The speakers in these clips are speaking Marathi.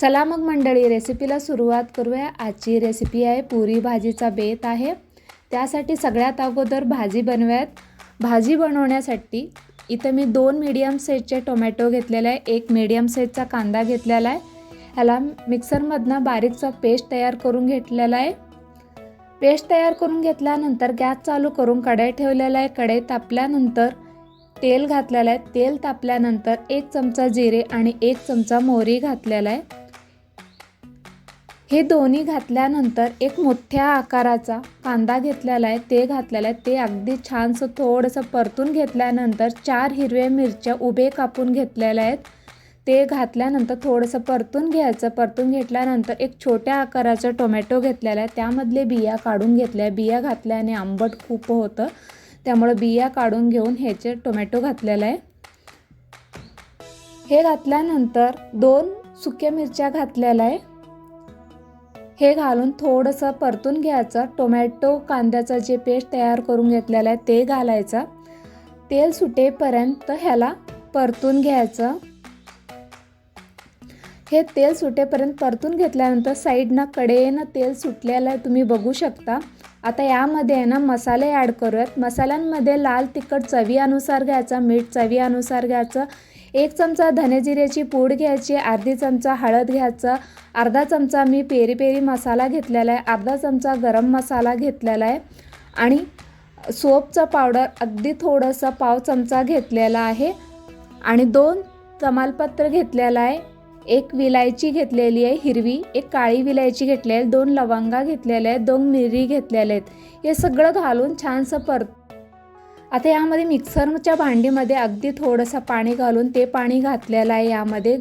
चला मग मंडळी रेसिपीला सुरुवात करूया. आजची रेसिपी आहे पुरी भाजीचा बेत आहे. त्यासाठी सगळ्यात अगोदर भाजी बनवूयात. भाजी बनवण्यासाठी इथं मी दोन मीडियम साईजचे टोमॅटो घेतलेले आहे. एक मीडियम साईजचा कांदा घेतलेला आहे. ह्याला मिक्सरमधनं बारीकचा पेस्ट तयार करून घेतलेला आहे. पेस्ट तयार करून घेतल्यानंतर गॅस चालू करून कढई ठेवलेला आहे. कढई तापल्यानंतर तेल घातलेलं आहे. तेल तापल्यानंतर एक चमचा जिरे आणि एक चमचा मोहरी घातलेला आहे. हे दोन्ही घातल्यानंतर एक मोठ्या आकाराचा कांदा घेतलेला आहे. ते घातलेला आहे. ते अगदी छानसं थोडंसं परतून घेतल्यानंतर चार हिरव्या मिरच्या उभे कापून घेतलेल्या आहेत. ते घातल्यानंतर थोडंसं परतून घ्यायचं. परतून घेतल्यानंतर एक छोट्या आकाराचं टोमॅटो घेतलेला आहे. त्यामधले बिया काढून घेतल्या बिया घातल्याने आंबट खूप होतं. त्यामुळं बिया काढून घेऊन ह्याचे टोमॅटो घातलेला आहे. हे घातल्यानंतर दोन सुक्या मिरच्या घातलेल्या आहे. हे घालून थोडंसं परतून घ्यायचं. टोमॅटो कांद्याचा जे पेस्ट तयार करून घेतलेला आहे ते घालायचं. तेल सुटेपर्यंत ह्याला परतून घ्यायचं. हे तेल सुटेपर्यंत परतून घेतल्यानंतर साईडनं कडेनं तेल सुटलेलं आहे तुम्ही बघू शकता. आता यामध्ये आहे ना मसाले ॲड करूयात. मसाल्यांमध्ये लाल तिखट चवीनुसार घ्यायचा मीठ चवीनुसार घ्यायचं. एक चमचा धनेजिऱ्याची पूड घ्यायची अर्धी चमचा हळद घ्यायचं अर्धा चमचा मी पेरी पेरी मसाला घेतलेला आहे अर्धा चमचा गरम मसाला घेतलेला आहे आणि सोपचं पावडर अगदी थोडंसं पाव चमचा घेतलेला आहे आणि दोन तमालपत्र घेतलेला आहे. एक विलायची घेतलेली आहे हिरवी एक काळी विलायची घेतलेली आहे दोन लवंगा घेतलेल्या आहेत दोन मिरी घेतलेल्या आहेत. हे सगळं घालून छानसं परत आता यामध्ये मिक्सरच्या भांडीमध्ये अगदी थोडंसं पाणी घालून ते पाणी घातलेलं आहे यामध्ये.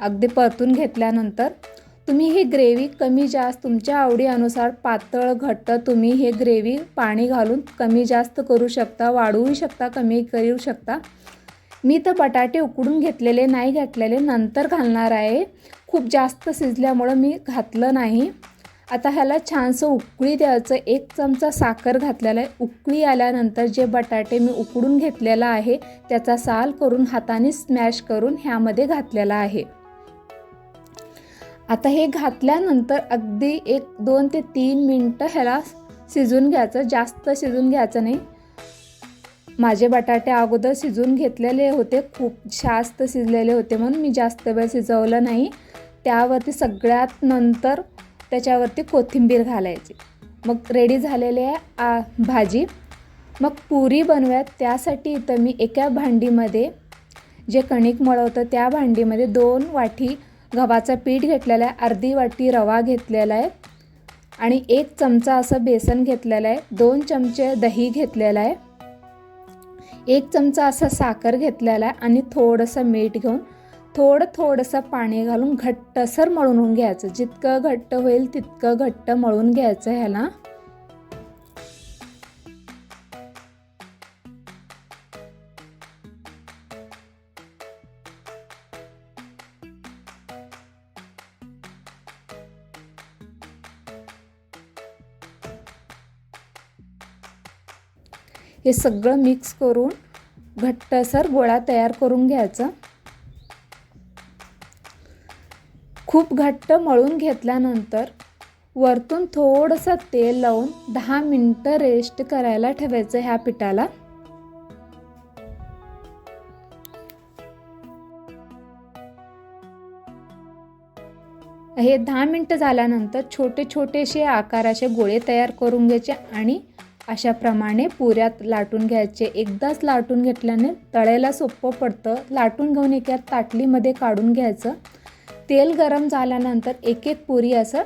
अगदी परतून घेतल्यानंतर तुम्ही ही ग्रेव्ही कमी जास्त तुमच्या आवडीनुसार पातळ घट्ट तुम्ही हे ग्रेव्ही पाणी घालून कमी जास्त करू शकता वाढवू शकता कमी करू शकता. मी तर बटाटे उकडून घेतलेले नाही घातलेले नंतर घालणार आहे. खूप जास्त शिजल्यामुळं मी घातलं नाही. आता ह्याला छानसं उकळी द्यायचं. एक चमचा साखर घातलेला आहे. उकळी आल्यानंतर जे बटाटे मी उकडून घेतलेला आहे त्याचा साल करून हाताने स्मॅश करून ह्यामध्ये घातलेला आहे. आता हे घातल्यानंतर अगदी एक दोन ते तीन मिनटं ह्याला शिजून घ्यायचं. जास्त शिजून घ्यायचं नाही. माझे बटाटे अगोदर शिजून घेतलेले होते. खूप जास्त शिजलेले होते म्हणून मी जास्त वेळ शिजवलं नाही. त्यावरती सगळ्यात नंतर त्याच्यावरती कोथिंबीर घालायची. मग रेडी झालेली आहे आ भाजी. मग पुरी बनवूयात. त्यासाठी इथं मी एका भांडीमध्ये जे कणिक मळवतं त्या भांडीमध्ये दोन वाटी गव्हाचं पीठ घेतलेलं आहे अर्धी वाटी रवा घेतलेला आहे आणि एक चमचा असं बेसन घेतलेलं आहे दोन चमचे दही घेतलेलं आहे एक चमचा असं साखर घेतलेला आहे आणि थोडंसं मीठ घेऊन थोडं थोडंसं पाणी घालून घट्टसर मळून घ्यायचं. जितकं घट्ट होईल तितकं घट्ट मळून घ्यायचं ह्याला. हे सगळं मिक्स करून घट्टसर गोळा तयार करून घ्यायचा. खूप घट्ट मळून घेतल्यानंतर वरतून थोडंसं तेल लावून दहा मिनटं रेस्ट करायला ठेवायचं ह्या पिठाला. हे दहा मिनटं झाल्यानंतर छोटे छोटेसे आकाराचे गोळे तयार करून घ्यायचे आणि अशाप्रमाणे पुऱ्यात लाटून घ्यायचे. एकदाच लाटून घेतल्याने तळायला सोपं पडतं. लाटून घेऊन एका ताटलीमध्ये काढून घ्यायचं. तेल गरम झाल्यानंतर एक एक पुरी असं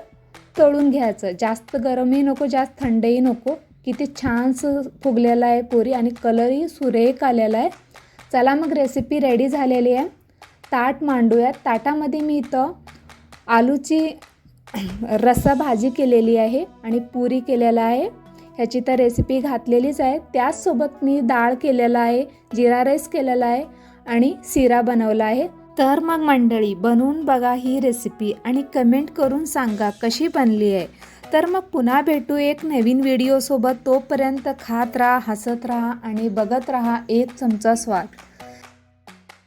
तळून घ्यायचं. जास्त गरमही नको जास्त थंडही नको. किती छानसं फुगलेलं आहे पुरी आणि कलरही सुरेख आलेला आहे. चला मग रेसिपी रेडी झालेली आहे. ताट मांडूयात. ताटामध्ये मी इथं आलूची रसा भाजी केलेली आहे आणि पुरी केलेला आहे. ह्याची तर रेसिपी घातलेलीच आहे. त्याचसोबत मी डाळ केलेला आहे जिरा राईस केलेला आहे आणि शिरा बनवला आहे. तर मग मंडळी बनवून बघा ही रेसिपी आणि कमेंट करून सांगा कशी बनली आहे. तर मग पुन्हा भेटू एक नवीन व्हिडिओसोबत तोपर्यंत खात राहा हसत राहा आणि बघत राहा एक चमचा स्वाद.